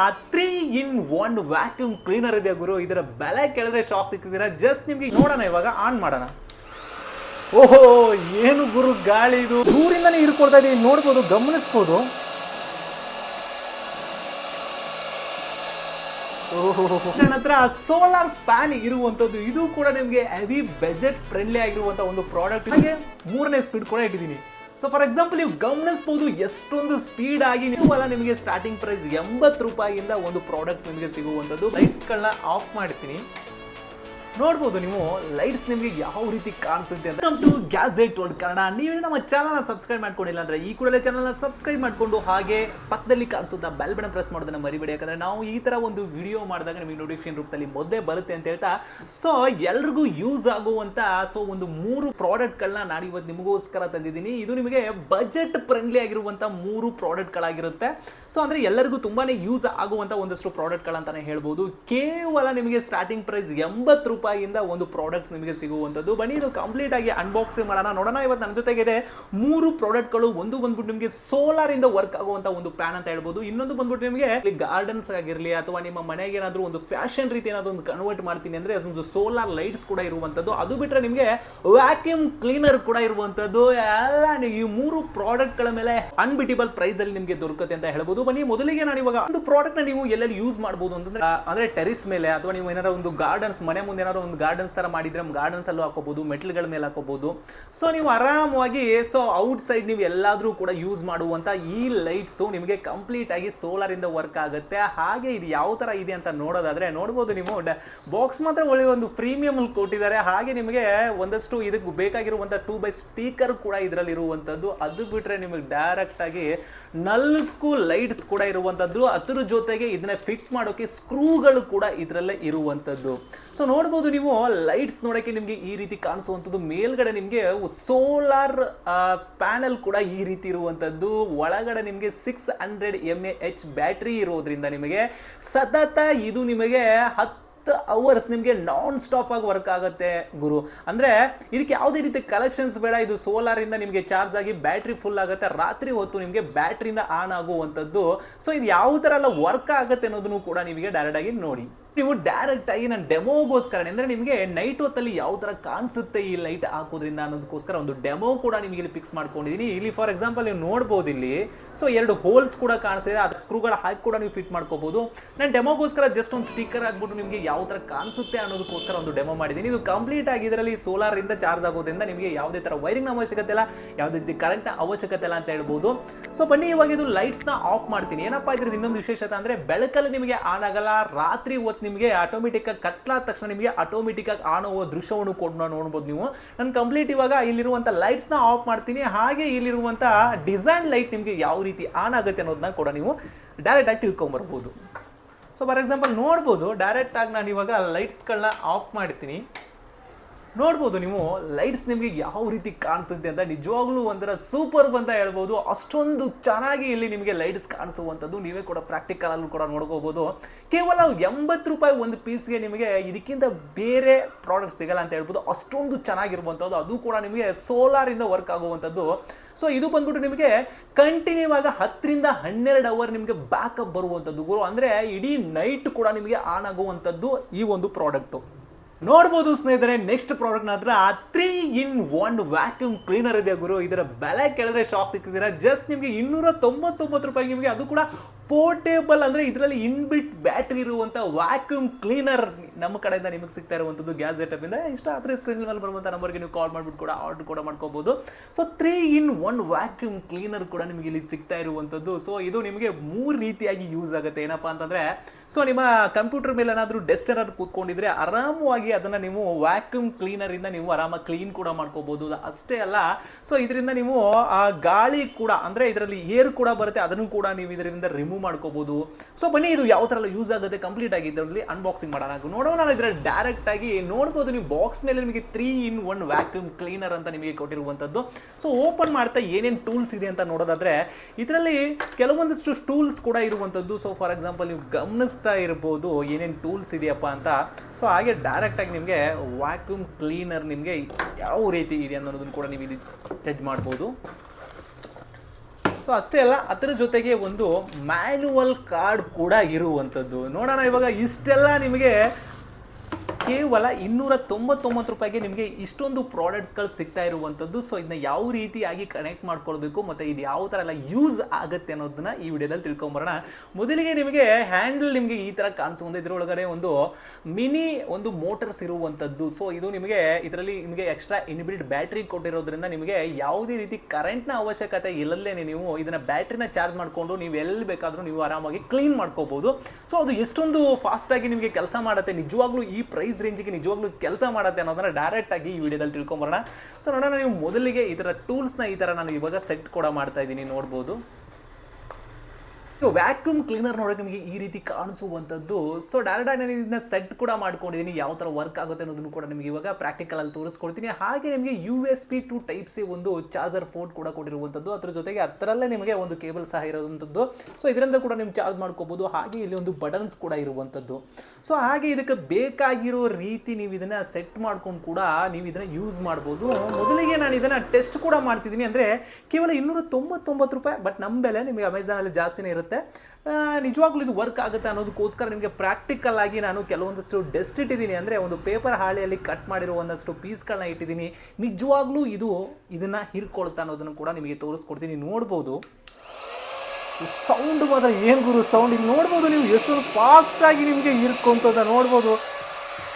ಆ three in one vacuum cleaner ಇದೆ ಗುರು. ಇದರ ಬೆಲೆ ಕೇಳಿದ್ರೆ ಶಾಕ್ ಸಿಕ್ಕಿದ್ದೀರಾ? ಜಸ್ಟ್ ನಿಮ್ಗೆ ನೋಡೋಣ ಇವಾಗ ಆನ್ ಮಾಡೋಣ. ಓಹೋ, ಏನು ಗುರು ಗಾಳಿ ಇದು? ದೂರಿಂದನೇ ಇರ್ಕೊಳ್ತಾ ಇದೀವಿ, ನೋಡ್ಬೋದು, ಗಮನಿಸ್ಬೋದು. ನನ್ನ ಹತ್ರ ಸೋಲಾರ್ ಫ್ಯಾನ್ ಇರುವಂತದ್ದು ಇದು ಕೂಡ ನಿಮಗೆ ಹೆವಿ ಬಜೆಟ್ ಫ್ರೆಂಡ್ಲಿ ಆಗಿರುವಂತ ಒಂದು ಪ್ರಾಡಕ್ಟ್ ಹಾಗೆ ಮೂರನೇ ಸ್ಪೀಡ್ ಕೂಡ ಇಟ್ಟಿದ್ದೀನಿ. ಸೊ ಫಾರ್ ಎಕ್ಸಾಂಪಲ್ ನೀವು ಗಮನಿಸಬಹುದು ಎಷ್ಟೊಂದು ಸ್ಪೀಡ್ ಆಗಿ ನೀವು ಅಲ್ಲ ನಿಮಗೆ ಸ್ಟಾರ್ಟಿಂಗ್ ಪ್ರೈಸ್ ಎಂಬತ್ತು ರೂಪಾಯಿಯಿಂದ ಒಂದು ಪ್ರಾಡಕ್ಟ್ಸ್ ನಿಮಗೆ ಸಿಗುವಂಥದ್ದು. ಲೈಟ್ಸ್ಗಳನ್ನ ಆಫ್ ಮಾಡ್ತೀನಿ. ನೋಡ್ಬೋದು ನೀವು ಲೈಟ್ಸ್ ನಿಮಗೆ ಯಾವ ರೀತಿ ಕಾಣಿಸುತ್ತೆ ಅಂತ. ಟು ಗ್ಯಾಜೆಟ್ ವರ್ಲ್ಡ್ ಕನ್ನಡ ನೀವೇ ನಮ್ಮ ಚಾನಲ್ನ ಸಬ್ಸ್ಕ್ರೈಬ್ ಮಾಡ್ಕೊಂಡಿಲ್ಲ ಅಂದ್ರೆ ಈ ಕೂಡಲೇ ಚಾನಲ್ನ ಸಬ್ಸ್ಕ್ರೈಬ್ ಮಾಡ್ಕೊಂಡು ಹಾಗೆ ಪಕ್ಕದಲ್ಲಿ ಕಾಣಿಸುತ್ತಾ ಬೆಲ್ ಬಟನ್ ಪ್ರೆಸ್ ಮಾಡೋದನ್ನ ಮರಿಬೇಡಿ. ಯಾಕಂದ್ರೆ ನಾವು ಈ ತರ ಒಂದು ವಿಡಿಯೋ ಮಾಡಿದಾಗ ನಿಮಗೆ ನೋಟಿಫಿಕೇಶನ್ ರೂಪದಲ್ಲಿ ಮೊದಲೇ ಬರುತ್ತೆ ಅಂತ ಹೇಳ್ತಾ. ಸೊ ಎಲ್ರಿಗೂ ಯೂಸ್ ಆಗುವಂತ ಸೊ ಒಂದು ಮೂರು ಪ್ರಾಡಕ್ಟ್ಗಳನ್ನ ನಾನು ಇವತ್ತು ನಿಮಗೋಸ್ಕರ ತಂದಿದ್ದೀನಿ. ಇದು ನಿಮಗೆ ಬಜೆಟ್ ಫ್ರೆಂಡ್ಲಿ ಆಗಿರುವಂಥ ಮೂರು ಪ್ರಾಡಕ್ಟ್ಗಳಾಗಿರುತ್ತೆ ಸೊ ಅಂದ್ರೆ ಎಲ್ಲರಿಗೂ ತುಂಬಾನೇ ಯೂಸ್ ಆಗುವಂತ ಒಂದಷ್ಟು ಪ್ರಾಡಕ್ಟ್ಗಳಂತಾನೆ ಹೇಳ್ಬೋದು. ಕೇವಲ ನಿಮಗೆ ಸ್ಟಾರ್ಟಿಂಗ್ ಪ್ರೈಸ್ ಎಂಬತ್ತು ರೂಪಾಯಿಯಿಂದ ಒಂದು ಪ್ರಾಡಕ್ಟ್ಸ್ ನಿಮಗೆ ಸಿಗುವಂಥದ್ದು. ಬನ್ನಿ, ಇದು ಕಂಪ್ಲೀಟ್ ಆಗಿ ಅನ್ಬಾಕ್ಸಿಂಗ್ ಮಾಡೋಣ. ನೋಡೋಣ, ಇವತ್ತು ನನ್ನ ಜೊತೆಗಿದೆ ಮೂರು ಪ್ರಾಡಕ್ಟ್ಗಳು ಒಂದು ಬಂದ್ಬಿಟ್ಟು ನಿಮಗೆ ಸೋಲಾರ್ ಇಂದ ವರ್ಕ್ ಆಗುವಂತ ಒಂದು ಪ್ಯಾನ್ ಅಂತ ಹೇಳ್ಬೋದು. ಇನ್ನೊಂದು ಬಂದ್ಬಿಟ್ಟು ನಿಮಗೆ ಗಾರ್ಡನ್ಸ್ ಆಗಿರಲಿ, ಅಥವಾ ನಿಮ್ಮ ಮನೆಗೆ ಏನಾದರೂ ಒಂದು ಫ್ಯಾಷನ್ ರೀತಿ ಏನಾದರೂ ಒಂದು ಕನ್ವರ್ಟ್ ಮಾಡ್ತೀನಿ ಅಂದ್ರೆ ಅದೊಂದು ಸೋಲಾರ್ ಲೈಟ್ಸ್ ಕೂಡ ಇರುವಂಥದ್ದು. ಅದು ಬಿಟ್ಟರೆ ನಿಮಗೆ ವ್ಯಾಕ್ಯೂಮ್ ಕ್ಲೀನರ್ ಕೂಡ ಇರುವಂಥದ್ದು. ಎಲ್ಲ ಈ ಮೂರು ಪ್ರಾಡಕ್ಟ್ಗಳ ಮೇಲೆ ಅನ್ಬಿಟಿಬಲ್ ಪ್ರೈಸ್ ಅಲ್ಲಿ ನಿಮಗೆ ದೊರಕುತ್ತೆ ಅಂತ ಹೇಳ್ಬೋದು. ಬನ್ನಿ, ಮೊದಲಿಗೆ ನಾನು ಇವಾಗ ಒಂದು ಪ್ರಾಡಕ್ಟ್ನ ನೀವು ಎಲ್ಲೆಲ್ಲಿ ಯೂಸ್ ಮಾಡಬಹುದು ಅಂತಂದ್ರೆ ಅಂದ್ರೆ ಟೆರಿಸ್ ಮೇಲೆ, ಅಥವಾ ನೀವು ಏನಾರ ಒಂದು ಗಾರ್ಡನ್ಸ್ ಮನೆ ಮುಂದೆ ಏನಾದ್ರು ಒಂದು ಗಾರ್ಡನ್ಸ್ ತರ ಮಾಡಿದ್ರೆ ಗಾರ್ಡನ್ಸ್ ಅಲ್ಲೂ ಹಾಕೋಬಹುದು ಮೆಟ್ಲ್ಗಳ ಮೇಲೆ ಹಾಕೋಬಹುದು ಸೊ ನೀವು ಆರಾಮವಾಗಿ ಸೊ ಔಟ್ ಸೈಡ್ ನೀವು ಎಲ್ಲಾದ್ರೂ ಕೂಡ ಯೂಸ್ ಮಾಡುವಂತ ಈ ಲೈಟ್ಸ್ ನಿಮಗೆ ಕಂಪ್ಲೀಟ್ ಆಗಿ ಸೋಲಾರ್ ಇಂದ ವರ್ಕ್ ಆಗುತ್ತೆ. ಹಾಗೆ ಇದು ಯಾವ ತರ ಇದೆ ಅಂತ ನೋಡೋದಾದ್ರೆ, ನೋಡ್ಬೋದು ನೀವು ಬಾಕ್ಸ್ ಮಾತ್ರ ಒಳ್ಳೆ ಒಂದು ಪ್ರೀಮಿಯಂ ಕೊಟ್ಟಿದ್ದಾರೆ. ಹಾಗೆ ನಿಮಗೆ ಒಂದಷ್ಟು ಇದಕ್ಕೆ ಬೇಕಾಗಿರುವಂತ ಟೂ ಬೈ ಸ್ಟೀಕರ್ ಕೂಡ ಇದರಲ್ಲಿ ಇರುವಂತದ್ದು ಅದು ಬಿಟ್ರೆ ನಿಮಗೆ ಡೈರೆಕ್ಟ್ ಆಗಿ ನಾಲ್ಕು ಲೈಟ್ಸ್ ಕೂಡ ಇರುವಂತದ್ದು. ಅದ್ರ ಜೊತೆಗೆ ಇದನ್ನ ಫಿಟ್ ಮಾಡೋಕೆ ಸ್ಕ್ರೂಗಳು ಕೂಡ ಇದರಲ್ಲೇ ಇರುವಂತದ್ದು. ಸೊ ನೋಡ್ಬೋದು ನೀವು, ಲೈಟ್ಸ್ ನೋಡಕ್ಕೆ ನಿಮಗೆ ಈ ರೀತಿ ಕಾಣಿಸುವಂಥದ್ದು. ಮೇಲ್ಗಡೆ ನಿಮಗೆ ಸೋಲಾರ್ ಪ್ಯಾನೆಲ್ ಕೂಡ ಈ ರೀತಿ ಇರುವಂಥದ್ದು. ಒಳಗಡೆ ನಿಮಗೆ six hundred M A H battery ಇರೋದ್ರಿಂದ ನಿಮಗೆ ಸತತ ಇದು ನಿಮಗೆ ಹತ್ತು ಅವರ್ಸ್ ನಿಮಗೆ ನಾನ್ ಸ್ಟಾಪ್ ಆಗಿ ವರ್ಕ್ ಆಗುತ್ತೆ ಗುರು. ಅಂದ್ರೆ ಇದಕ್ಕೆ ಯಾವುದೇ ರೀತಿ ಕಲೆಕ್ಷನ್ಸ್ ಬೇಡ. ಇದು ಸೋಲಾರ್ ಇಂದ ನಿಮಗೆ ಚಾರ್ಜ್ ಆಗಿ ಬ್ಯಾಟ್ರಿ ಫುಲ್ ಆಗುತ್ತೆ. ರಾತ್ರಿ ಹೊತ್ತು ನಿಮಗೆ ಬ್ಯಾಟ್ರಿಯಿಂದ ಆನ್ ಆಗುವಂಥದ್ದು. ಸೊ ಇದು ಯಾವ ಥರ ಎಲ್ಲ ವರ್ಕ್ ಆಗುತ್ತೆ ಅನ್ನೋದನ್ನು ಕೂಡ ನಿಮಗೆ ಡೈರೆಕ್ಟ್ ಆಗಿ ನೋಡಿ. ನೀವು ಡೈರೆಕ್ಟ್ ಆಗಿ ನಾನು ಡೆಮೋಗೋಸ್ಕರ ಅಂದ್ರೆ ನಿಮಗೆ ನೈಟ್ ಹೊತ್ತಲ್ಲಿ ಯಾವ ತರ ಕಾಣಿಸುತ್ತೆ ಈ ಲೈಟ್ ಹಾಕೋದ್ರಿಂದ ಅನ್ನೋದಕ್ಕೋಸ್ಕರ ಒಂದು ಡೆಮೋ ಕೂಡ ನಿಮಗೆ ಇಲ್ಲಿ ಫಿಕ್ಸ್ ಮಾಡ್ಕೊಂಡಿದ್ದೀನಿ ಇಲ್ಲಿ ಫಾರ್ ಎಕ್ಸಾಂಪಲ್ ನೀವು ನೋಡ್ಬೋದು ಇಲ್ಲಿ ಸೊ ಎರಡು ಹೋಲ್ಸ್ ಕೂಡ ಕಾಣಿಸಿದೆ, ಅದ್ರ ಸ್ಕ್ರೂಗಳ ಹಾಕಿ ಕೂಡ ನೀವು ಫಿಟ್ ಮಾಡ್ಕೋಬಹುದು ನಾನು ಡೆಮೋಗೋಸ್ಕರ ಜಸ್ಟ್ ಒಂದು ಸ್ಟಿಕ್ಕರ್ ಹಾಕ್ಬಿಟ್ಟು ನಿಮಗೆ ಯಾವ ತರ ಕಾಣಿಸುತ್ತೆ ಅನ್ನೋದಕ್ಕೋಸ್ಕರ ಒಂದು ಡೆಮೋ ಮಾಡಿದ್ದೀನಿ ಇದು ಕಂಪ್ಲೀಟ್ ಆಗಿ ಇದರಲ್ಲಿ ಸೋಲಾರ್ ಇಂದ ಚಾರ್ಜ್ ಆಗೋದ್ರಿಂದ ನಿಮಗೆ ಯಾವುದೇ ತರ ವೈರಿಂಗ್ ಅವಶ್ಯಕತೆ ಇಲ್ಲ, ಯಾವುದೇ ರೀತಿ ಕರೆಂಟ್ ಅವಶ್ಯಕತೆ ಇಲ್ಲ ಅಂತ ಹೇಳ್ಬೋದು. ಸೊ ಬನ್ನಿ ಇವಾಗ ಇದು ಲೈಟ್ಸ್ನ ಆಫ್ ಮಾಡ್ತೀನಿ. ಏನಪ್ಪಾ ಇದ್ರದ್ದು ಇನ್ನೊಂದು ವಿಶೇಷತೆ ಅಂದ್ರೆ ಬೆಳಕಲ್ಲಿ ನಿಮಗೆ ಆನ್ ಆಗಲ್ಲ, ರಾತ್ರಿ ಹೊತ್ತು ನಿಮಗೆ ಆಟೋಮೆಟಿಕ್ ಆಗಿ ಕತ್ಲಾದ ತಕ್ಷಣ ನಿಮಗೆ ಆಟೋಮೆಟಿಕ್ ಆಗಿ ಆನ್ ಹೋಗೋ ದೃಶ್ಯವನ್ನು ಕೂಡ ನೋಡ್ಬೋದು ನೀವು. ನಾನು ಕಂಪ್ಲೀಟ್ ಇವಾಗ ಇಲ್ಲಿರುವಂಥ ಲೈಟ್ಸ್ನ ಆಫ್ ಮಾಡ್ತೀನಿ. ಹಾಗೆ ಇಲ್ಲಿರುವಂಥ ಡಿಸೈನ್ ಲೈಟ್ ನಿಮಗೆ ಯಾವ ರೀತಿ ಆನ್ ಆಗುತ್ತೆ ಅನ್ನೋದನ್ನ ಕೂಡ ನೀವು ಡೈರೆಕ್ಟ್ ಆಗಿ ತಿಳ್ಕೊಂಬರ್ಬೋದು. ಸೊ ಫಾರ್ ಎಕ್ಸಾಂಪಲ್ ನೋಡ್ಬೋದು ಡೈರೆಕ್ಟ್ ಆಗಿ ನಾನು ಇವಾಗ ಲೈಟ್ಸ್ಗಳನ್ನ ಆಫ್ ಮಾಡ್ತೀನಿ. ನೋಡ್ಬೋದು ನೀವು, ಲೈಟ್ಸ್ ನಿಮಗೆ ಯಾವ ರೀತಿ ಕಾಣಿಸುತ್ತೆ ಅಂತ ನಿಜವಾಗ್ಲೂ ಒಂಥರ ಸೂಪರ್ ಅಂತ ಹೇಳ್ಬೋದು. ಅಷ್ಟೊಂದು ಚೆನ್ನಾಗಿ ಇಲ್ಲಿ ನಿಮಗೆ ಲೈಟ್ಸ್ ಕಾಣಿಸುವಂಥದ್ದು ನೀವೇ ಕೂಡ ಪ್ರಾಕ್ಟಿಕಲ್ ಅಲ್ಲೂ ಕೂಡ ನೋಡ್ಕೋಬೋದು. ಕೇವಲ ಎಂಬತ್ತು ರೂಪಾಯಿ ಒಂದು ಪೀಸ್ಗೆ ನಿಮಗೆ ಇದಕ್ಕಿಂತ ಬೇರೆ ಪ್ರಾಡಕ್ಟ್ ಸಿಗಲ್ಲ ಅಂತ ಹೇಳ್ಬೋದು. ಅಷ್ಟೊಂದು ಚೆನ್ನಾಗಿರುವಂಥದ್ದು, ಅದು ಕೂಡ ನಿಮಗೆ ಸೋಲಾರಿಂದ ವರ್ಕ್ ಆಗುವಂಥದ್ದು. ಸೊ ಇದು ಬಂದ್ಬಿಟ್ಟು ನಿಮಗೆ ಕಂಟಿನ್ಯೂ ಆಗ ಹತ್ತರಿಂದ ಹನ್ನೆರಡು ಅವರ್ ನಿಮಗೆ ಬ್ಯಾಕಪ್ ಬರುವಂಥದ್ದು ಗುರು. ಅಂದರೆ ಇಡೀ ನೈಟ್ ಕೂಡ ನಿಮಗೆ ಆನ್ ಆಗುವಂಥದ್ದು ಈ ಒಂದು ಪ್ರಾಡಕ್ಟು ನೋಡ್ಬೋದು ಸ್ನೇಹಿತರೆ ನೆಕ್ಸ್ಟ್ ಪ್ರಾಡಕ್ಟ್ನ ಹತ್ರ three in one vacuum cleaner ಇದೆ ಗುರು? ಇದರ ಬೆಲೆ ಕೇಳಿದ್ರೆ ಶಾಕ್ ಸಿಕ್ಕಿದ್ದೀರಾ ಜಸ್ಟ್ ನಿಮಗೆ ಇನ್ನೂರ ತೊಂಬತ್ತೊಂಬತ್ತು ರೂಪಾಯಿ ನಿಮಗೆ, ಅದು ಕೂಡ ಪೋರ್ಟೇಬಲ್ ಅಂದ್ರೆ ಇದರಲ್ಲಿ ಇನ್ಬಿಟ್ ಬ್ಯಾಟ್ರಿ ಇರುವಂತ ವ್ಯಾಕ್ಯೂಮ್ ಕ್ಲೀನರ್ ನಮ್ಮ ಕಡೆಯಿಂದ ನಿಮಗೆ ಸಿಗ್ತಾ ಇರುವಂತದ್ದು ಗ್ಯಾಸ್ ಇಂದ ಇಷ್ಟ ಆದ್ರೆ ಸ್ಕ್ರೀನ್ ಮೇಲೆ ಬರುವಂತ ನಂಬರ್ಗೆ ನೀವು ಕಾಲ್ ಮಾಡ್ಬಿಟ್ಟು ಕೂಡ ಆರ್ಡರ್ ಕೂಡ ಮಾಡ್ಕೋಬಹುದು so three in one vacuum cleaner ಕೂಡ ನಿಮಗೆ ಇಲ್ಲಿ ಸಿಗ್ತಾ ಇರುವಂತದ್ದು ಸೊ ಇದು ನಿಮಗೆ ಮೂರು ರೀತಿಯಾಗಿ ಯೂಸ್ ಆಗುತ್ತೆ. ಏನಪ್ಪಾ ಅಂತಂದ್ರೆ ಸೊ ನಿಮ್ಮ ಕಂಪ್ಯೂಟರ್ ಮೇಲೆ ಏನಾದರೂ ಡೆಸ್ಟ್ ಏನಾದ್ರು ಕೂತ್ಕೊಂಡಿದ್ರೆ ಆರಾಮವಾಗಿ ಅದನ್ನ ನೀವು ವ್ಯಾಕ್ಯೂಮ್ ಕ್ಲೀನರ್ ಇಂದ ನೀವು ಆರಾಮಾಗಿ ಕ್ಲೀನ್ ಕೂಡ ಮಾಡ್ಕೋಬಹುದು ಅಷ್ಟೇ ಅಲ್ಲ ಸೊ ಇದರಿಂದ ನೀವು ಆ ಗಾಳಿ ಕೂಡ ಅಂದ್ರೆ ಇದರಲ್ಲಿ ಏರ್ ಕೂಡ ಬರುತ್ತೆ. ಅದನ್ನು ಕೂಡ ನೀವು ಇದರಿಂದ ರಿಮೂವ್ ಮಾಡ್ಕೋಬಹುದು ಸೊ ಬನ್ನಿ, ಇದು ಯಾವ ತರ ಯೂಸ್ ಆಗುತ್ತೆ ಕಂಪ್ಲೀಟ್ ಆಗಿ ಇದರಲ್ಲಿ ಅನ್ಬಾಕ್ಸಿಂಗ್ ಮಾಡೋಣ. ನೋಡೋಣ ಇದರಲ್ಲಿ ಡೈರೆಕ್ಟ್ ಆಗಿ ನೋಡ್ಬೋದು, ನೀವು ಬಾಕ್ಸ್ ಮೇಲೆ ನಿಮಗೆ three in one vacuum cleaner ಅಂತ ನಿಮಗೆ ಕೊಟ್ಟಿರುವಂತದ್ದು ಸೊ ಓಪನ್ ಮಾಡ್ತಾ ಏನೇನು ಟೂಲ್ಸ್ ಇದೆ ಅಂತ ನೋಡೋದಾದ್ರೆ, ಇದರಲ್ಲಿ ಕೆಲವೊಂದಷ್ಟು ಟೂಲ್ಸ್ ಕೂಡ ಇರುವಂತದ್ದು ಸೊ ಫಾರ್ ಎಕ್ಸಾಂಪಲ್ ನೀವು ಗಮನಿಸ್ತಾ ಇರ್ಬೋದು ಏನೇನು ಟೂಲ್ಸ್ ಇದೆಯಪ್ಪ ಅಂತ. ಸೊ ಹಾಗೆ ಡೈರೆಕ್ಟ್ ಆಗಿ ನಿಮಗೆ ವ್ಯಾಕ್ಯೂಮ್ ಕ್ಲೀನರ್ ನಿಮಗೆ ಯಾವ ರೀತಿ ಇದೆ ಅನ್ನೋದನ್ನು ಕೂಡ ನೀವು ಇಲ್ಲಿ ಜಡ್ಜ್ ಮಾಡ್ಬೋದು. ಸೊ ಅಷ್ಟೇ ಅಲ್ಲ ಅದರ ಜೊತೆಗೆ ಒಂದು ಮ್ಯಾನ್ಯುವಲ್ ಕಾರ್ಡ್ ಕೂಡ ಇರುವಂಥದ್ದು. ನೋಡೋಣ ಇವಾಗ ಇಷ್ಟೆಲ್ಲ ನಿಮಗೆ ಕೇವಲ ಇನ್ನೂರ ತೊಂಬತ್ತೊಂಬತ್ತು ರೂಪಾಯಿಗೆ ನಿಮಗೆ ಇಷ್ಟೊಂದು ಪ್ರಾಡಕ್ಟ್ಸ್ಗಳು ಸಿಗ್ತಾ ಇರುವಂಥದ್ದು. ಸೊ ಇದನ್ನ ಯಾವ ರೀತಿಯಾಗಿ ಕನೆಕ್ಟ್ ಮಾಡ್ಕೊಳ್ಬೇಕು ಮತ್ತು ಇದು ಯಾವ ಥರ ಎಲ್ಲ ಯೂಸ್ ಆಗುತ್ತೆ ಅನ್ನೋದನ್ನ ಈ ವಿಡಿಯೋದಲ್ಲಿ ತಿಳ್ಕೊಂಬರೋಣ. ಮೊದಲಿಗೆ ನಿಮಗೆ ಹ್ಯಾಂಡಲ್ ನಿಮಗೆ ಈ ಥರ ಕಾಣಿಸ್ಕೊಂಡು ಇದರೊಳಗಡೆ ಒಂದು ಮಿನಿ ಒಂದು ಮೋಟರ್ಸ್ ಇರುವಂಥದ್ದು. ಸೊ ಇದು ನಿಮಗೆ ಇದರಲ್ಲಿ ನಿಮಗೆ ಎಕ್ಸ್ಟ್ರಾ ಇನ್ಬಿಲ್ಡ್ ಬ್ಯಾಟ್ರಿ ಕೊಟ್ಟಿರೋದ್ರಿಂದ ನಿಮಗೆ ಯಾವುದೇ ರೀತಿ ಕರೆಂಟ್ನ ಅವಶ್ಯಕತೆ ಇಲ್ಲಲ್ಲೇ ನೀವು ಇದನ್ನ ಬ್ಯಾಟ್ರಿನ ಚಾರ್ಜ್ ಮಾಡಿಕೊಂಡು ನೀವು ಎಲ್ಲಿ ಬೇಕಾದರೂ ನೀವು ಆರಾಮಾಗಿ ಕ್ಲೀನ್ ಮಾಡ್ಕೋಬಹುದು ಸೊ ಅದು ಎಷ್ಟೊಂದು ಫಾಸ್ಟಾಗಿ ನಿಮಗೆ ಕೆಲಸ ಮಾಡುತ್ತೆ. ನಿಜವಾಗ್ಲೂ ಈ ಪ್ರೈಸ್ ರೇಂಜಿಗೆ ನಿಜವಾಗ್ಲೂ ಕೆಲಸ ಮಾಡುತ್ತೆ ಅನ್ನೋದನ್ನ ಡೈರೆಕ್ಟ್ ಆಗಿ ಈ ವಿಡಿಯೋದಲ್ಲಿ ತಿಳ್ಕೊಂಬರೋಣ. ಸೊ ನೋಡೋಣ, ನೀವು ಮೊದಲಿಗೆ ಇದರ ಟೂಲ್ಸ್ನ ಈ ಥರ ನಾನು ಇವಾಗ ಸೆಟ್ ಕೂಡ ಮಾಡ್ತಾ ಇದ್ದೀನಿ ನೋಡ್ಬೋದು. ವ್ಯಾಕ್ಯೂಮ್ ಕ್ಲೀನರ್ ನೋಡೋಕೆ ನಿಮಗೆ ಈ ರೀತಿ ಕಾಣಿಸುವಂಥದ್ದು. ಸೊ ಡೈರೆಕ್ಟ್ ಆಗಿ ನಾನು ಇದನ್ನ ಸೆಟ್ ಕೂಡ ಮಾಡ್ಕೊಂಡಿದ್ದೀನಿ ಯಾವ ಥರ ವರ್ಕ್ ಆಗುತ್ತೆ ಅನ್ನೋದನ್ನು ಕೂಡ ನಿಮಗೆ ಇವಾಗ ಪ್ರಾಕ್ಟಿಕಲ್ ಅಲ್ಲಿ ತೋರಿಸ್ಕೊಡ್ತೀನಿ. ಹಾಗೆ ನಿಮಗೆ U S B to type C ಒಂದು ಚಾರ್ಜರ್ ಫೋರ್ಟ್ ಕೂಡ ಕೊಟ್ಟಿರುವಂಥದ್ದು. ಅದ್ರ ಜೊತೆಗೆ ಅದರಲ್ಲೇ ನಿಮಗೆ ಒಂದು ಕೇಬಲ್ ಸಹ ಇರುವಂಥದ್ದು. ಸೊ ಇದರಿಂದ ಕೂಡ ನೀವು ಚಾರ್ಜ್ ಮಾಡ್ಕೋಬಹುದು ಹಾಗೆ ಇಲ್ಲಿ ಒಂದು ಬಟನ್ಸ್ ಕೂಡ ಇರುವಂಥದ್ದು. ಸೊ ಹಾಗೆ ಇದಕ್ಕೆ ಬೇಕಾಗಿರೋ ರೀತಿ ನೀವು ಇದನ್ನ ಸೆಟ್ ಮಾಡ್ಕೊಂಡು ಕೂಡ ನೀವು ಇದನ್ನ ಯೂಸ್ ಮಾಡ್ಬೋದು. ಮೊದಲಿಗೆ ನಾನು ಇದನ್ನ ಟೆಸ್ಟ್ ಕೂಡ ಮಾಡ್ತಿದ್ದೀನಿ. ಅಂದ್ರೆ ಕೇವಲ ಇನ್ನೂರ ತೊಂಬತ್ತೊಂಬತ್ತು ರೂಪಾಯಿ ಬಟ್ ನಮ್ಮ ಬೆಲೆ ನಿಮಗೆ ಅಮೆಝಾನ್ ಅಲ್ಲಿ ಜಾಸ್ತಿನೇ ಇರುತ್ತೆ. ಆ, ನಿಜವಾಗ್ಲೂ ಇದು ವರ್ಕ್ ಆಗುತ್ತೆ ಅನ್ನೋದಕ್ಕೋಸ್ಕರ ನಿಮಗೆ ಪ್ರಾಕ್ಟಿಕಲ್ ಆಗಿ ನಾನು ಕೆಲವೊಂದಷ್ಟು ಡೆಸ್ಟ್ ಇಟ್ಟಿದ್ದೀನಿ. ಅಂದರೆ ಒಂದು ಪೇಪರ್ ಹಾಳೆಯಲ್ಲಿ ಕಟ್ ಮಾಡಿರೋ ಒಂದಷ್ಟು ಪೀಸ್ಗಳನ್ನ ಇಟ್ಟಿದ್ದೀನಿ. ನಿಜವಾಗ್ಲೂ ಇದು ಇದನ್ನು ಹಿರ್ಕೊಳ್ತಾ ಅನ್ನೋದನ್ನು ಕೂಡ ನಿಮಗೆ ತೋರಿಸ್ಕೊಡ್ತೀನಿ. ನೋಡ್ಬೋದು. ಸೌಂಡ್ ಮಾತ್ರ ಏನು ಗುರು ಸೌಂಡ್ ಇಲ್ಲಿ ನೋಡ್ಬೋದು ನೀವು ಎಷ್ಟೊಂದು ಫಾಸ್ಟಾಗಿ ನಿಮಗೆ ಹಿರ್ಕೊಂತದ ನೋಡ್ಬೋದು.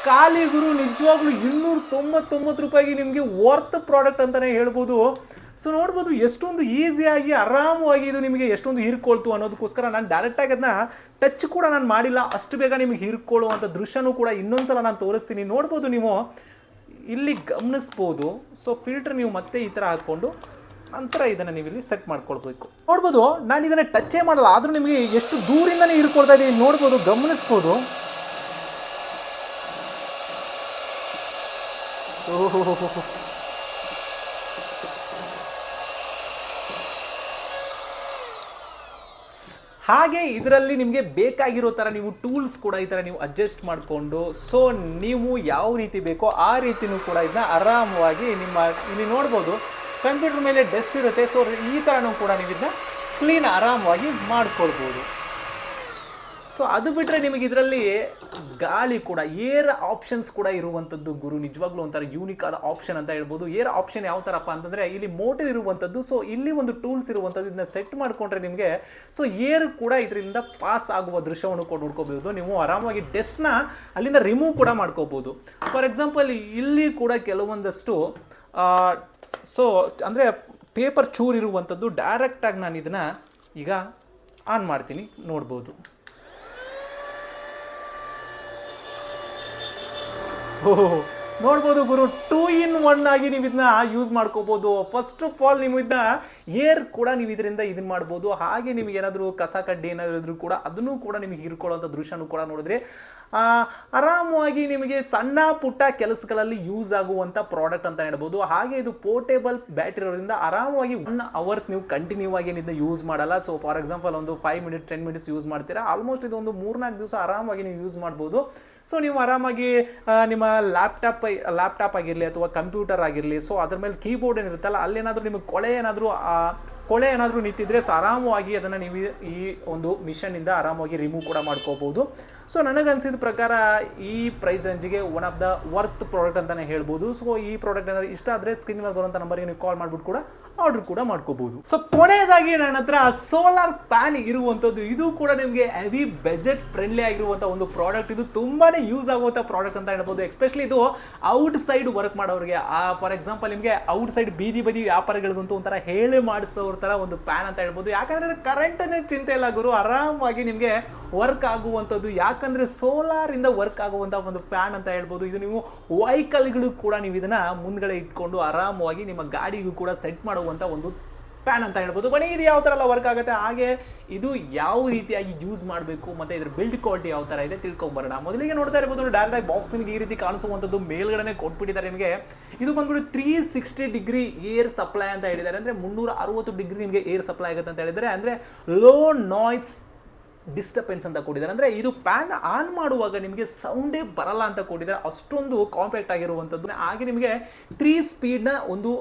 ಖಾಲಿ ಗುರು ನಿಜವಾಗ್ಲೂ ಇನ್ನೂರ ತೊಂಬತ್ತೊಂಬತ್ತು ರೂಪಾಯಿಗೆ ನಿಮಗೆ ವರ್ತ್ ಪ್ರಾಡಕ್ಟ್ ಅಂತಲೇ ಹೇಳ್ಬೋದು. ಸೊ ನೋಡ್ಬೋದು ಎಷ್ಟೊಂದು ಈಸಿಯಾಗಿ ಆರಾಮವಾಗಿ ಇದು ನಿಮಗೆ ಎಷ್ಟೊಂದು ಹೀರ್ಕೊಳ್ತು ಅನ್ನೋದಕ್ಕೋಸ್ಕರ ನಾನು ಡೈರೆಕ್ಟಾಗಿ ಅದನ್ನ ಟಚ್ ಕೂಡ ನಾನು ಮಾಡಿಲ್ಲ. ಅಷ್ಟು ಬೇಗ ನಿಮಗೆ ಹೀರ್ಕೊಳ್ಳುವಂಥ ದೃಶ್ಯನೂ ಕೂಡ ಇನ್ನೊಂದ್ಸಲ ನಾನು ತೋರಿಸ್ತೀನಿ. ನೋಡ್ಬೋದು ನೀವು ಇಲ್ಲಿ ಗಮನಿಸ್ಬೋದು. ಸೊ ಫಿಲ್ಟರ್ ನೀವು ಮತ್ತೆ ಈ ಥರ ಹಾಕ್ಕೊಂಡು ನಂತರ ಇದನ್ನು ನೀವು ಇಲ್ಲಿ ಸೆಟ್ ಮಾಡ್ಕೊಳ್ಬೇಕು. ನೋಡ್ಬೋದು, ನಾನು ಇದನ್ನು ಟಚ್ಚೇ ಮಾಡಲ್ಲ. ಆದರೂ ನಿಮಗೆ ಎಷ್ಟು ದೂರಿಂದನೇ ಹೀರ್ಕೊಳ್ತಾ ಇದ್ದೀನಿ ನೋಡ್ಬೋದು, ಗಮನಿಸ್ಬೋದು. ಓಹೋ ಹಾಗೆ ಇದರಲ್ಲಿ ನಿಮಗೆ ಬೇಕಾಗಿರೋ ಥರ ನೀವು ಟೂಲ್ಸ್ ಕೂಡ ಈ ಥರ ನೀವು ಅಡ್ಜಸ್ಟ್ ಮಾಡಿಕೊಂಡು ಸೊ ನೀವು ಯಾವ ರೀತಿ ಬೇಕೋ ಆ ರೀತಿನೂ ಕೂಡ ಇದನ್ನ ಆರಾಮವಾಗಿ ನಿಮ್ಮ ಇಲ್ಲಿ ನೋಡ್ಬೋದು ಕಂಪ್ಯೂಟರ್ ಮೇಲೆ ಡೆಸ್ಟ್ ಇರುತ್ತೆ ಸೊ ಈ ಥರನೂ ಕೂಡ ನೀವು ಇದನ್ನ ಕ್ಲೀನ್ ಆರಾಮವಾಗಿ ಮಾಡ್ಕೊಳ್ಬೋದು. ಸೊ ಅದು ಬಿಟ್ಟರೆ ನಿಮಗೆ ಇದರಲ್ಲಿ ಗಾಳಿ ಕೂಡ, ಏರ್ ಆಪ್ಷನ್ಸ್ ಕೂಡ ಇರುವಂಥದ್ದು ಗುರು. ನಿಜವಾಗ್ಲೂ ಒಂಥರ ಯೂನಿಕ್ ಆದ ಆಪ್ಷನ್ ಅಂತ ಹೇಳ್ಬೋದು. ಏರ್ ಆಪ್ಷನ್ ಯಾವ ಥರಪ್ಪ ಅಂತಂದರೆ, ಇಲ್ಲಿ ಮೋಟರ್ ಇರುವಂಥದ್ದು ಸೊ ಇಲ್ಲಿ ಒಂದು ಟೂಲ್ಸ್ ಇರುವಂಥದ್ದು ಇದನ್ನ ಸೆಟ್ ಮಾಡಿಕೊಂಡ್ರೆ ನಿಮಗೆ ಸೊ ಏರ್ ಕೂಡ ಇದರಿಂದ ಪಾಸ್ ಆಗುವ ದೃಶ್ಯವನ್ನು ಕೂಡ ನೋಡ್ಕೋಬಹುದು ನೀವು ಆರಾಮಾಗಿ ಡೆಸ್ಟ್ನ ಅಲ್ಲಿಂದ ರಿಮೂವ್ ಕೂಡ ಮಾಡ್ಕೋಬಹುದು ಫಾರ್ ಎಕ್ಸಾಂಪಲ್ ಇಲ್ಲಿ ಕೂಡ ಕೆಲವೊಂದಷ್ಟು ಸೊ ಅಂದರೆ ಪೇಪರ್ ಚೂರ್ ಇರುವಂಥದ್ದು ಡೈರೆಕ್ಟಾಗಿ ನಾನು ಇದನ್ನು ಈಗ ಆನ್ ಮಾಡ್ತೀನಿ, ನೋಡ್ಬೋದು. ಓಹ್ ನೋಡ್ಬೋದು ಗುರು ಟೂ ಇನ್ ಒನ್ ಆಗಿ ನೀವು ಇದನ್ನ ಯೂಸ್ ಮಾಡ್ಕೋಬೋದು. ಫಸ್ಟ್ ಆಫ್ ಆಲ್ ನೀವು ಇದನ್ನ ಏರ್ ಕೂಡ ನೀವು ಇದರಿಂದ ಇದನ್ನ ಮಾಡ್ಬೋದು. ಹಾಗೆ ನಿಮ್ಗೆ ಏನಾದರೂ ಕಸ ಕಡ್ಡಿ ಏನಾದರೂ ಇದ್ರೂ ಕೂಡ ಅದನ್ನು ಕೂಡ ನಿಮಗೆ ಹೀರ್ಕೊಳ್ಳೋಂಥ ದೃಶ್ಯನೂ ಕೂಡ ನೋಡಿದ್ರೆ ಆರಾಮವಾಗಿ ನಿಮಗೆ ಸಣ್ಣ ಪುಟ್ಟ ಕೆಲಸಗಳಲ್ಲಿ ಯೂಸ್ ಆಗುವಂಥ ಪ್ರಾಡಕ್ಟ್ ಅಂತ ಹೇಳ್ಬೋದು. ಹಾಗೆ ಇದು ಪೋರ್ಟೇಬಲ್ ಬ್ಯಾಟ್ರಿ ಇರೋದ್ರಿಂದ ಆರಾಮವಾಗಿ ಒನ್ ಅವರ್ಸ್ ನೀವು ಕಂಟಿನ್ಯೂ ಆಗಿ ಇದನ್ನ ಯೂಸ್ ಮಾಡಲ್ಲ. ಸೊ ಫಾರ್ ಎಕ್ಸಾಂಪಲ್ ಒಂದು five minute ten minutes use ಮಾಡ್ತೀರಾ ಆಲ್ಮೋಸ್ಟ್ ಇದು ಒಂದು ಮೂರ್ನಾಲ್ಕು ದಿವಸ ಆರಾಮಾಗಿ ನೀವು ಯೂಸ್ ಮಾಡ್ಬೋದು. ಸೊ ನೀವು ಆರಾಮಾಗಿ ನಿಮ್ಮ ಲ್ಯಾಪ್ಟಾಪ್ ಲ್ಯಾಪ್ಟಾಪ್ ಆಗಿರಲಿ ಅಥವಾ ಕಂಪ್ಯೂಟರ್ ಆಗಿರಲಿ ಸೊ ಅದ್ರ ಮೇಲೆ ಕೀಬೋರ್ಡ್ ಏನಿರುತ್ತಲ್ಲ, ಅಲ್ಲೇನಾದರೂ ನಿಮಗೆ ಕೊಳೆ ಏನಾದರೂ ಕೊಳೆ ಏನಾದರೂ ನಿಂತಿದ್ರೆ ಸೊ ಆರಾಮವಾಗಿ ಅದನ್ನು ನೀವು ಈ- ಒಂದು ಮಿಷನ್ನಿಂದ ಆರಾಮವಾಗಿ ರಿಮೂವ್ ಕೂಡ ಮಾಡ್ಕೋಬೋದು ಸೊ ನನಗನ್ಸಿದ ಪ್ರಕಾರ ಈ ಪ್ರೈಸ್ ರೇಂಜಿಗೆ one of the worth product ಅಂತಲೇ ಹೇಳ್ಬೋದು. ಸೊ ಈ ಪ್ರಾಡಕ್ಟ್ ಏನಾದರೂ ಇಷ್ಟ ಆದರೆ ಸ್ಕ್ರೀನ್ ಮೇಲೆ ಬರುವಂಥ ನಂಬರ್ಗೆ ನೀವು ಕಾಲ್ ಮಾಡಿಬಿಟ್ಟು ಕೂಡ ಆರ್ಡರ್ ಕೂಡ ಮಾಡ್ಕೋಬಹುದು. ಸೊ ಕೊನೆಯದಾಗಿ ನನ್ನ ಹತ್ರ ಸೋಲಾರ್ ಫ್ಯಾನ್ ಇರುವಂತದ್ದು ಇದು ಕೂಡ ನಿಮಗೆ ಹೆವಿ ಬಜೆಟ್ ಫ್ರೆಂಡ್ಲಿ ಆಗಿರುವಂತಹ ಒಂದು ಪ್ರಾಡಕ್ಟ್ ಇದು ತುಂಬಾನೇ ಯೂಸ್ ಆಗುವಂತಹ ಪ್ರಾಡಕ್ಟ್ ಅಂತ ಹೇಳ್ಬೋದು. ಎಸ್ಪೆಷಲಿ ಇದು ಔಟ್ ಸೈಡ್ ವರ್ಕ್ ಮಾಡೋರಿಗೆ. ಆ ಫಾರ್ ಎಕ್ಸಾಂಪಲ್ ನಿಮಗೆ ಔಟ್ ಸೈಡ್ ಬೀದಿ ಬದಿ ವ್ಯಾಪಾರಿಗಳಿಗಂತೂ ಒಂಥರ ಹೇಳಿ ಮಾಡಿಸೋರ ತರ ಒಂದು ಫ್ಯಾನ್ ಅಂತ ಹೇಳ್ಬೋದು. ಯಾಕಂದ್ರೆ ಕರೆಂಟ್ ಅನ್ನೇ ಚಿಂತೆ ಇಲ್ಲ ಗುರು. ಆರಾಮಾಗಿ ನಿಮಗೆ ವರ್ಕ್ ಆಗುವಂಥದ್ದು. ಯಾಕಂದ್ರೆ ಸೋಲಾರ್ ಇಂದ ವರ್ಕ್ ಆಗುವಂತಹ ಒಂದು ಫ್ಯಾನ್ ಅಂತ ಹೇಳ್ಬೋದು. ಇದು ನೀವು ವೈಕಲ್ಗಳು ಕೂಡ ನೀವು ಇದನ್ನ ಮುಂದ್ಗಡೆ ಇಟ್ಕೊಂಡು ಆರಾಮವಾಗಿ ನಿಮ್ಮ ಗಾಡಿಗೂ ಕೂಡ ಸೆಟ್ ಮಾಡುವಂಥ ಒಂದು ಪ್ಯಾನ್ ಅಂತ ಹೇಳ್ಬೋದು. ಬನ್ನಿ, ಇದು ಯಾವ ಥರ ಎಲ್ಲ ವರ್ಕ್ ಆಗುತ್ತೆ? ಹಾಗೆ ಇದು ಯಾವ ರೀತಿಯಾಗಿ ಯೂಸ್ ಮಾಡಬೇಕು? ಮತ್ತು ಇದರ ಬಿಲ್ಡ್ ಕ್ವಾಲಿಟಿ ಯಾವ ಥರ ಇದೆ ತಿಳ್ಕೊಂಬರೋಣ. ಮೊದಲಿಗೆ ನೋಡ್ತಾ ಇರ್ಬೋದು ಡೈರೆಕ್ಟ್ ಆಗಿ ಬಾಕ್ಸ್ ನಿಮಗೆ ಈ ರೀತಿ ಕಾಣಿಸುವಂಥದ್ದು ಮೇಲ್ಗಡೆ ಕೊಟ್ಬಿಟ್ಟಿದ್ದಾರೆ ನಿಮಗೆ. ಇದು ಬಂದ್ಬಿಟ್ಟು three sixty degree air supply ಅಂತ ಹೇಳಿದ್ದಾರೆ. ಅಂದರೆ ಮುನ್ನೂರ ಅರವತ್ತು ಡಿಗ್ರಿ ನಿಮಗೆ ಏರ್ ಸಪ್ಲೈ ಆಗುತ್ತೆ ಅಂತ ಹೇಳಿದರೆ ಅಂದರೆ ಲೋ ನಾಯ್ಸ್ ಡಿಸ್ಟರ್ಬೆನ್ಸ್ ಅಂತ ಕೊಟ್ಟಿದ್ದಾರೆ. ಅಂದರೆ ಇದು ಪ್ಯಾನ್ ಆನ್ ಮಾಡುವಾಗ ನಿಮಗೆ ಸೌಂಡೇ ಬರಲ್ಲ ಅಂತ ಕೊಟ್ಟಿದ್ದಾರೆ. ಅಷ್ಟೊಂದು ಕಾಂಪ್ಯಾಕ್ಟ್ ಆಗಿರುವಂಥದ್ದು. ಹಾಗೆ ನಿಮಗೆ ತ್ರೀ ಸ್ಪೀಡ್ನ ಒಂದು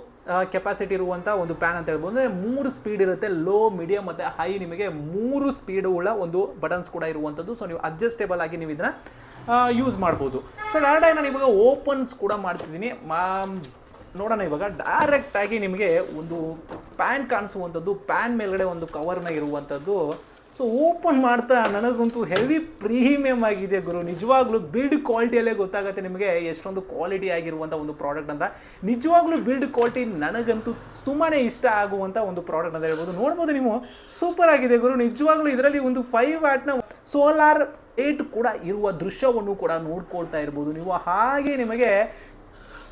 ಕೆಪಾಸಿಟಿ ಇರುವಂಥ ಒಂದು ಪ್ಯಾನ್ ಅಂತ ಹೇಳ್ಬೋದು. ಅಂದರೆ ಮೂರು ಸ್ಪೀಡ್ ಇರುತ್ತೆ ಲೋ ಮೀಡಿಯಂ ಮತ್ತು ಹೈ ನಿಮಗೆ ಮೂರು ಸ್ಪೀಡ್ ಉಳ್ಳ ಒಂದು ಬಟನ್ಸ್ ಕೂಡ ಇರುವಂಥದ್ದು ಸೊ ನೀವು ಅಡ್ಜಸ್ಟೇಬಲ್ ಆಗಿ ನೀವು ಇದನ್ನ ಯೂಸ್ ಮಾಡ್ಬೋದು. ಸೊ ಡೈರೆಕ್ಟಾಗಿ ನಾನು ಇವಾಗ ಓಪನ್ಸ್ ಕೂಡ ಮಾಡ್ತಿದ್ದೀನಿ. ನೋಡೋಣ ಇವಾಗ ಡೈರೆಕ್ಟ್ ಆಗಿ ನಿಮಗೆ ಒಂದು ಪ್ಯಾನ್ ಕಾಣಿಸುವಂಥದ್ದು ಪ್ಯಾನ್ ಮೇಲ್ಗಡೆ ಒಂದು ಕವರ್ನ ಇರುವಂಥದ್ದು ಸೊ ಓಪನ್ ಮಾಡ್ತಾ ನನಗಂತೂ ಹೆವಿ ಪ್ರೀಮಿಯಂ ಆಗಿದೆ ಗುರು. ನಿಜವಾಗ್ಲೂ ಬಿಲ್ಡ್ ಕ್ವಾಲಿಟಿಯಲ್ಲೇ ಗೊತ್ತಾಗುತ್ತೆ ನಿಮಗೆ ಎಷ್ಟೊಂದು ಕ್ವಾಲಿಟಿ ಆಗಿರುವಂಥ ಒಂದು ಪ್ರಾಡಕ್ಟ್ ಅಂತ. ನಿಜವಾಗ್ಲೂ ಬಿಲ್ಡ್ ಕ್ವಾಲಿಟಿ ನನಗಂತೂ ತುಂಬಾ ಇಷ್ಟ ಆಗುವಂಥ ಒಂದು ಪ್ರಾಡಕ್ಟ್ ಅಂತ ಹೇಳ್ಬೋದು. ನೋಡ್ಬೋದು ನೀವು ಸೂಪರ್ ಆಗಿದೆ ಗುರು. ನಿಜವಾಗ್ಲೂ ಇದರಲ್ಲಿ ಒಂದು ಫೈವ್ ವ್ಯಾಟ್ನ ಸೋಲಾರ್ ಏಟ್ ಕೂಡ ಇರುವ ದೃಶ್ಯವನ್ನು ಕೂಡ ನೋಡ್ಕೊಳ್ತಾ ಇರ್ಬೋದು. ನೀವು ಹಾಗೆ ನಿಮಗೆ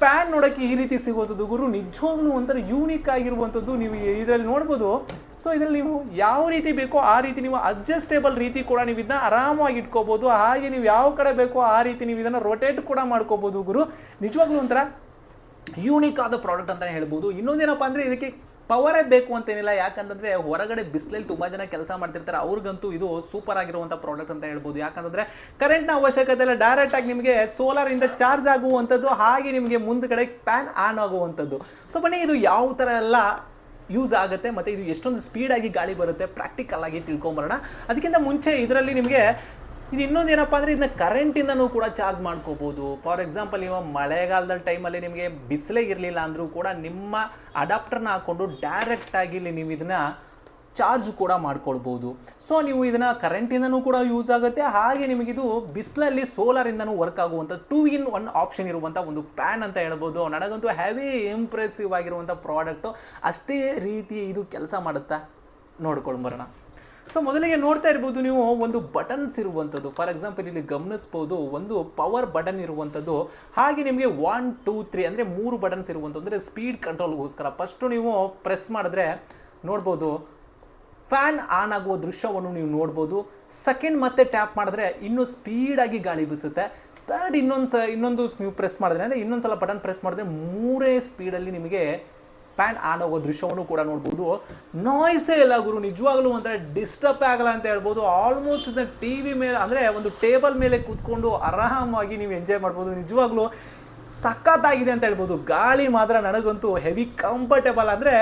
ಪ್ಯಾನ್ ನೋಡೋಕ್ಕೆ ಈ ರೀತಿ ಸಿಗುವಂಥದ್ದು. ಗುರು, ನಿಜವಾಗ್ಲೂ ಒಂಥರ ಯೂನಿಕ್ ಆಗಿರುವಂಥದ್ದು ನೀವು ಇದರಲ್ಲಿ ನೋಡ್ಬೋದು. ಸೊ ಇದರಲ್ಲಿ ನೀವು ಯಾವ ರೀತಿ ಬೇಕೋ ಆ ರೀತಿ ನೀವು ಅಡ್ಜಸ್ಟೇಬಲ್ ರೀತಿ ಕೂಡ ನೀವು ಇದನ್ನ ಆರಾಮಾಗಿ ಇಟ್ಕೋಬೋದು. ಹಾಗೆ ನೀವು ಯಾವ ಕಡೆ ಬೇಕೋ ಆ ರೀತಿ ನೀವು ಇದನ್ನು ರೊಟೇಟ್ ಕೂಡ ಮಾಡ್ಕೋಬೋದು ಗುರು. ನಿಜವಾಗ್ಲೂ ಒಂಥರ ಯೂನಿಕ್ ಆದ ಪ್ರಾಡಕ್ಟ್ ಅಂತಲೇ ಹೇಳ್ಬೋದು. ಇನ್ನೊಂದೇನಪ್ಪ ಅಂದರೆ ಇದಕ್ಕೆ ಪವರೇ ಬೇಕು ಅಂತೇನಿಲ್ಲ. ಯಾಕಂತಂದ್ರೆ ಹೊರಗಡೆ ಬಿಸಿಲಲ್ಲಿ ತುಂಬಾ ಜನ ಕೆಲಸ ಮಾಡ್ತಿರ್ತಾರೆ. ಅವ್ರಿಗಂತೂ ಇದು ಸೂಪರ್ ಆಗಿರುವಂಥ ಪ್ರಾಡಕ್ಟ್ ಅಂತ ಹೇಳ್ಬೋದು. ಯಾಕಂತಂದ್ರೆ ಕರೆಂಟ್ನ ಅವಶ್ಯಕತೆ ಇಲ್ಲ. ಡೈರೆಕ್ಟ್ ಆಗಿ ನಿಮಗೆ ಸೋಲಾರ್ ಇಂದ ಚಾರ್ಜ್ ಆಗುವಂಥದ್ದು, ಹಾಗೆ ನಿಮಗೆ ಮುಂದ್ಗಡೆ ಪ್ಯಾನ್ ಆನ್ ಆಗುವಂಥದ್ದು. ಸೊ ಬನ್ನಿ, ಇದು ಯಾವ ಥರ ಎಲ್ಲ ಯೂಸ್ ಆಗುತ್ತೆ ಮತ್ತು ಇದು ಎಷ್ಟೊಂದು ಸ್ಪೀಡಾಗಿ ಗಾಳಿ ಬರುತ್ತೆ ಪ್ರಾಕ್ಟಿಕಲ್ ಆಗಿ ತಿಳ್ಕೊಂಬರೋಣ. ಅದಕ್ಕಿಂತ ಮುಂಚೆ ಇದರಲ್ಲಿ ನಿಮಗೆ ಇದು ಇನ್ನೊಂದು ಏನಪ್ಪ ಅಂದರೆ ಇದನ್ನ ಕರೆಂಟಿಂದನೂ ಕೂಡ ಚಾರ್ಜ್ ಮಾಡ್ಕೋಬೋದು. ಫಾರ್ ಎಕ್ಸಾಂಪಲ್ ನೀವು ಮಳೆಗಾಲದ ಟೈಮಲ್ಲಿ ನಿಮಗೆ ಬಿಸಿಲೇ ಇರಲಿಲ್ಲ ಅಂದರೂ ಕೂಡ ನಿಮ್ಮ ಅಡಾಪ್ಟರ್ನ ಹಾಕ್ಕೊಂಡು ಡೈರೆಕ್ಟಾಗಿ ಇಲ್ಲಿ ನೀವು ಇದನ್ನ ಚಾರ್ಜ್ ಕೂಡ ಮಾಡ್ಕೊಳ್ಬೋದು. ಸೊ ನೀವು ಇದನ್ನ ಕರೆಂಟಿಂದನೂ ಕೂಡ ಯೂಸ್ ಆಗುತ್ತೆ. ಹಾಗೆ ನಿಮಗಿದು ಬಿಸಿಲಲ್ಲಿ ಸೋಲಾರಿಂದನೂ ವರ್ಕ್ ಆಗುವಂಥ ಟೂ ಇನ್ ಒನ್ ಆಪ್ಷನ್ ಇರುವಂಥ ಒಂದು ಪ್ಯಾನ್ ಅಂತ ಹೇಳ್ಬೋದು. ನನಗಂತೂ ಹೆವಿ ಇಂಪ್ರೆಸಿವ್ ಆಗಿರುವಂಥ ಪ್ರಾಡಕ್ಟು ಅಷ್ಟೇ ರೀತಿ ಇದು ಕೆಲಸ ಮಾಡುತ್ತಾ? ನೋಡ್ಕೊಂಡು ಬರೋಣ. ಸೊ ಮೊದಲಿಗೆ ನೋಡ್ತಾ ಇರ್ಬೋದು ನೀವು ಒಂದು ಬಟನ್ಸ್ ಇರುವಂಥದ್ದು. ಫಾರ್ ಎಕ್ಸಾಂಪಲ್ ಇಲ್ಲಿ ಗಮನಿಸ್ಬೋದು ಒಂದು ಪವರ್ ಬಟನ್ ಇರುವಂಥದ್ದು. ಹಾಗೆ ನಿಮಗೆ ಒನ್ ಟೂ ತ್ರೀ ಅಂದರೆ ಮೂರು ಬಟನ್ಸ್ ಇರುವಂಥದ್ದು. ಅಂದರೆ ಸ್ಪೀಡ್ ಕಂಟ್ರೋಲ್ಗೋಸ್ಕರ ಫಸ್ಟು ನೀವು ಪ್ರೆಸ್ ಮಾಡಿದ್ರೆ ನೋಡ್ಬೋದು ಫ್ಯಾನ್ ಆನ್ ಆಗುವ ದೃಶ್ಯವನ್ನು ನೀವು ನೋಡ್ಬೋದು. ಸೆಕೆಂಡ್ ಮತ್ತೆ ಟ್ಯಾಪ್ ಮಾಡಿದ್ರೆ ಇನ್ನೂ ಸ್ಪೀಡಾಗಿ ಗಾಳಿ ಬೀಸುತ್ತೆ. ತರ್ಡ್ ಇನ್ನೊಂದು ಸ ಇನ್ನೊಂದು ನೀವು ಪ್ರೆಸ್ ಮಾಡಿದ್ರೆ, ಅಂದರೆ ಇನ್ನೊಂದು ಸಲ ಬಟನ್ ಪ್ರೆಸ್ ಮಾಡಿದ್ರೆ ಮೂರೇ ಸ್ಪೀಡಲ್ಲಿ ನಿಮಗೆ ಪ್ಯಾನ್ ಆನ್ ಹೋಗೋ ದೃಶ್ಯವನ್ನು ಕೂಡ ನೋಡ್ಬೋದು. ನಾಯ್ಸೇ ಇಲ್ಲ ಗುರು, ನಿಜವಾಗ್ಲೂ ಒಂಥರ ಡಿಸ್ಟರ್ಬ್ ಆಗಲ್ಲ ಅಂತ ಹೇಳ್ಬೋದು. ಆಲ್ಮೋಸ್ಟ್ ಟಿ ವಿ ಮೇಲೆ, ಅಂದರೆ ಒಂದು ಟೇಬಲ್ ಮೇಲೆ ಕೂತ್ಕೊಂಡು ಆರಾಮಾಗಿ ನೀವು ಎಂಜಾಯ್ ಮಾಡ್ಬೋದು. ನಿಜವಾಗ್ಲೂ ಸಖತ್ತಾಗಿದೆ ಅಂತ ಹೇಳ್ಬೋದು. ಗಾಳಿ ಮಾತ್ರ ನನಗಂತೂ ಹೆವಿ ಕಂಫರ್ಟೇಬಲ್ ಅಂದರೆ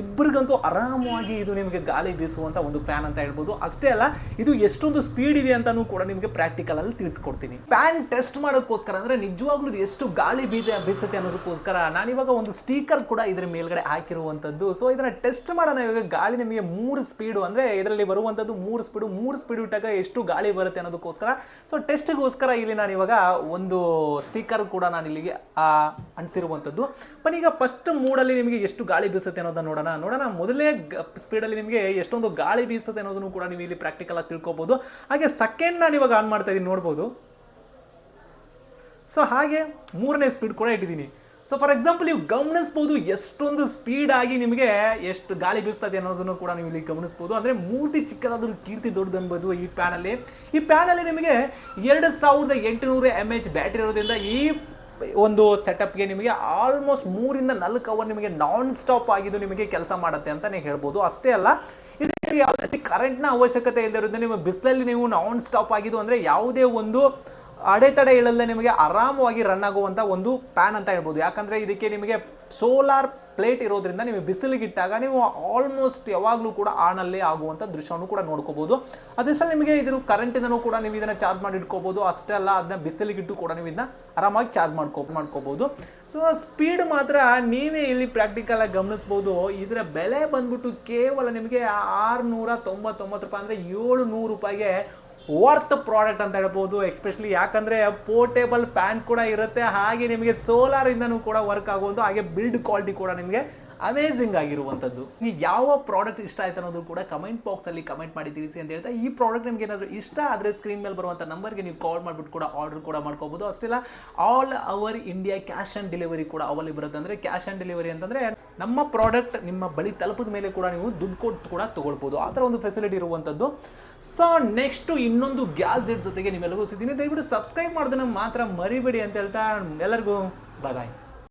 ಇಬ್ಬರಿಗಂತೂ ಆರಾಮವಾಗಿ ಇದು ನಿಮಗೆ ಗಾಳಿ ಬೀಸುವಂಥ ಒಂದು ಫ್ಯಾನ್ ಅಂತ ಹೇಳ್ಬೋದು. ಅಷ್ಟೇ ಅಲ್ಲ, ಇದು ಎಷ್ಟೊಂದು ಸ್ಪೀಡ್ ಇದೆ ಅಂತಲೂ ಕೂಡ ನಿಮಗೆ ಪ್ರಾಕ್ಟಿಕಲ್ ಅಲ್ಲಿ ತಿಳಿಸ್ಕೊಡ್ತೀನಿ. ಫ್ಯಾನ್ ಟೆಸ್ಟ್ ಮಾಡೋಕ್ಕೋಸ್ಕರ ಅಂದರೆ ನಿಜವಾಗ್ಲೂ ಎಷ್ಟು ಗಾಳಿ ಬೀದೆ ಬೀಸುತ್ತೆ ಅನ್ನೋದಕ್ಕೋಸ್ಕರ ನಾನಿವಾಗ ಒಂದು ಸ್ಟೀಕರ್ ಕೂಡ ಇದರ ಮೇಲ್ಗಡೆ ಹಾಕಿರುವಂಥದ್ದು ಸೊ ಇದನ್ನ ಟೆಸ್ಟ್ ಮಾಡೋಣ. ಇವಾಗ ಗಾಳಿ ನಿಮಗೆ ಮೂರು ಸ್ಪೀಡು ಅಂದರೆ ಇದರಲ್ಲಿ ಬರುವಂಥದ್ದು ಮೂರು ಸ್ಪೀಡು ಮೂರು ಸ್ಪೀಡ್ ಇಟ್ಟಾಗ ಎಷ್ಟು ಗಾಳಿ ಬರುತ್ತೆ ಅನ್ನೋದಕ್ಕೋಸ್ಕರ. ಸೊ ಟೆಸ್ಟ್ಗೋಸ್ಕರ ಇಲ್ಲಿ ನಾನು ಇವಾಗ ಒಂದು ಸ್ಟೀಕರ್ ಕೂಡ ನಾನು ಇಲ್ಲಿಗೆ ಆ, ಅನಿಸಿರುವಂಥದ್ದು. ಬಟ್ ಈಗ ಫಸ್ಟ್ ಮೂಡಲ್ಲಿ ನಿಮಗೆ ಎಷ್ಟು ಗಾಳಿ ಬೀಸುತ್ತೆ ಅನ್ನೋದನ್ನ ನೋಡೋಣ. ನೋಡೋಣ ಮೊದಲನೇ ಸ್ಪೀಡಲ್ಲಿ ನಿಮಗೆ ಎಷ್ಟೊಂದು ಗಾಳಿ ಬೀಸುತ್ತೆ ಅನ್ನೋದನ್ನು ಕೂಡ ನೀವು ಇಲ್ಲಿ ಪ್ರಾಕ್ಟಿಕಲ್ ಆಗಿ ತಿಳ್ಕೊಬೋದು. ಹಾಗೆ ಸೆಕೆಂಡ್ ನಾನು ಇವಾಗ ಆನ್ ಮಾಡ್ತಾ ಇದ್ದೀನಿ ನೋಡ್ಬೋದು. ಸೊ ಹಾಗೆ ಮೂರನೇ ಸ್ಪೀಡ್ ಕೂಡ ಇಟ್ಟಿದ್ದೀನಿ ಸೊ ಫಾರ್ ಎಕ್ಸಾಂಪಲ್ ನೀವು ಗಮನಿಸ್ಬೋದು ಎಷ್ಟೊಂದು ಸ್ಪೀಡ್ ಆಗಿ ನಿಮಗೆ ಎಷ್ಟು ಗಾಳಿ ಬೀಸ್ತದೆ ಅನ್ನೋದನ್ನು ಕೂಡ ನೀವು ಇಲ್ಲಿ ಗಮನಿಸ್ಬೋದು. ಅಂದರೆ ಮೂರ್ತಿ ಚಿಕ್ಕದಾದ್ರೂ ಕೀರ್ತಿ ದೊಡ್ಡದು ಅನ್ಬೋದು ಈ ಪ್ಯಾನಲ್ಲಿ ಈ ಪ್ಯಾನಲ್ಲಿ ನಿಮಗೆ ಎರಡು ಸಾವಿರದ ಎಂಟುನೂರು ಎಂ ಎಚ್ ಬ್ಯಾಟ್ರಿ ಇರೋದ್ರಿಂದ ಈ ಒಂದು ಸೆಟಪ್ಗೆ ನಿಮಗೆ ಆಲ್ಮೋಸ್ಟ್ ಮೂರಿಂದ ನಾಲ್ಕು ಅವರ್ ನಿಮಗೆ ನಾನ್ ಸ್ಟಾಪ್ ಆಗಿದ್ದು ನಿಮಗೆ ಕೆಲಸ ಮಾಡುತ್ತೆ ಅಂತಲೇ ಹೇಳ್ಬೋದು. ಅಷ್ಟೇ ಅಲ್ಲ ಇದಕ್ಕೆ ಯಾವ ರೀತಿ ಕರೆಂಟ್ನ ಅವಶ್ಯಕತೆ ಇಲ್ಲದಿರೋದ್ರಿಂದ ನಿಮ್ಮ ಬಿಸಿಲಲ್ಲಿ ನೀವು ನಾನ್ ಸ್ಟಾಪ್ ಆಗಿದ್ದು ಅಂದರೆ ಯಾವುದೇ ಒಂದು ಅಡೆತಡೆ ಇಳಲ್ಲದೆ ನಿಮಗೆ ಆರಾಮವಾಗಿ ರನ್ ಆಗುವಂಥ ಒಂದು ಪ್ಯಾನ್ ಅಂತ ಹೇಳ್ಬೋದು. ಯಾಕಂದರೆ ಇದಕ್ಕೆ ನಿಮಗೆ ಸೋಲಾರ್ ಪ್ಲೇಟ್ ಇರೋದ್ರಿಂದ ನೀವು ಬಿಸಿಲಿಗಿಟ್ಟಾಗ ನೀವು ಆಲ್ಮೋಸ್ಟ್ ಯಾವಾಗಲೂ ಕೂಡ ಆನಲ್ಲೇ ಆಗುವಂಥ ದೃಶ್ಯವನ್ನು ಕೂಡ ನೋಡ್ಕೋಬಹುದು ಅದಷ್ಟೇ ನಿಮಗೆ ಇದ್ರ ಕರೆಂಟಿಂದನೂ ಕೂಡ ನೀವು ಇದನ್ನು ಚಾರ್ಜ್ ಮಾಡಿ ಇಟ್ಕೋಬಹುದು ಅಷ್ಟೇ ಅಲ್ಲ, ಅದನ್ನ ಬಿಸಿಲಿಗಿಟ್ಟು ಕೂಡ ನೀವು ಇದನ್ನ ಆರಾಮಾಗಿ ಚಾರ್ಜ್ ಮಾಡ್ಕೋ ಮಾಡ್ಕೋಬಹುದು ಸೊ ಸ್ಪೀಡ್ ಮಾತ್ರ ನೀವೇ ಇಲ್ಲಿ ಪ್ರಾಕ್ಟಿಕಲ್ ಆಗಿ ಗಮನಿಸಬಹುದು ಇದರ ಬೆಲೆ ಬಂದ್ಬಿಟ್ಟು ಕೇವಲ ನಿಮಗೆ ಆರುನೂರ ತೊಂಬತ್ತೊಂಬತ್ತು ರೂಪಾಯಿ ಅಂದರೆ ಏಳು ನೂರು ರೂಪಾಯಿಗೆ ವರ್ತ್ ಪ್ರಾಡಕ್ಟ್ ಅಂತ ಹೇಳ್ಬೋದು ಎಸ್ಪೆಷಲಿ ಯಾಕಂದ್ರೆ ಪೋರ್ಟೇಬಲ್ ಪ್ಯಾನ್ ಕೂಡ ಇರುತ್ತೆ. ಹಾಗೆ ನಿಮಗೆ ಸೋಲಾರ್ ಇಂದನೂ ಕೂಡ ವರ್ಕ್ ಆಗೋದು ಹಾಗೆ ಬಿಲ್ಡ್ ಕ್ವಾಲಿಟಿ ಕೂಡ ನಿಮಗೆ ಅಮೇಝಿಂಗ್ ಆಗಿರುವಂಥದ್ದು. ನೀವು ಯಾವ ಪ್ರಾಡಕ್ಟ್ ಇಷ್ಟ ಆಯ್ತು ಅನ್ನೋದು ಕೂಡ ಕಮೆಂಟ್ ಬಾಕ್ಸ್ ಅಲ್ಲಿ ಕಮೆಂಟ್ ಮಾಡಿ ತಿಳಿಸಿ ಅಂತ ಹೇಳ್ತಾ, ಈ ಪ್ರಾಡಕ್ಟ್ ನಿಮ್ಗೆ ಏನಾದರೂ ಇಷ್ಟ ಆದರೆ ಸ್ಕ್ರೀನ್ ಮೇಲೆ ಬರುವಂಥ ನಂಬರ್ಗೆ ನೀವು ಕಾಲ್ ಮಾಡಿಬಿಟ್ಟು ಕೂಡ ಆರ್ಡರ್ ಕೂಡ ಮಾಡ್ಕೋಬಹುದು ಅಷ್ಟೆಲ್ಲ all over India cash on delivery ಕೂಡ ಅವೈಲೇಬಲ್ ಇರುತ್ತೆ ಅಂದರೆ ಕ್ಯಾಶ್ ಆನ್ ಡೆಲಿವರಿ ಅಂತಂದ್ರೆ ನಮ್ಮ ಪ್ರಾಡಕ್ಟ್ ನಿಮ್ಮ ಬಳಿ ತಲುಪಿದ ಮೇಲೆ ಕೂಡ ನೀವು ದುಡ್ಡು ಕೊಟ್ಟು ಕೂಡ ತಗೊಳ್ಬೋದು. ಆ ಥರ ಒಂದು ಫೆಸಿಲಿಟಿ ಇರುವಂಥದ್ದು. ಸೊ ನೆಕ್ಸ್ಟ್ ಇನ್ನೊಂದು ಗ್ಯಾಜೆಟ್ ಜೊತೆಗೆ ನಿಮ್ಮೆಲ್ಲರಿಗೂ ಸಿಗ್ತೀನಿ. ದಯವಿಟ್ಟು ಸಬ್ಸ್ಕ್ರೈಬ್ ಮಾಡೋದನ್ನು ಮಾತ್ರ ಮರಿಬೇಡಿ ಅಂತ ಹೇಳ್ತಾ, ಎಲ್ಲರಿಗೂ ಬಾಯ್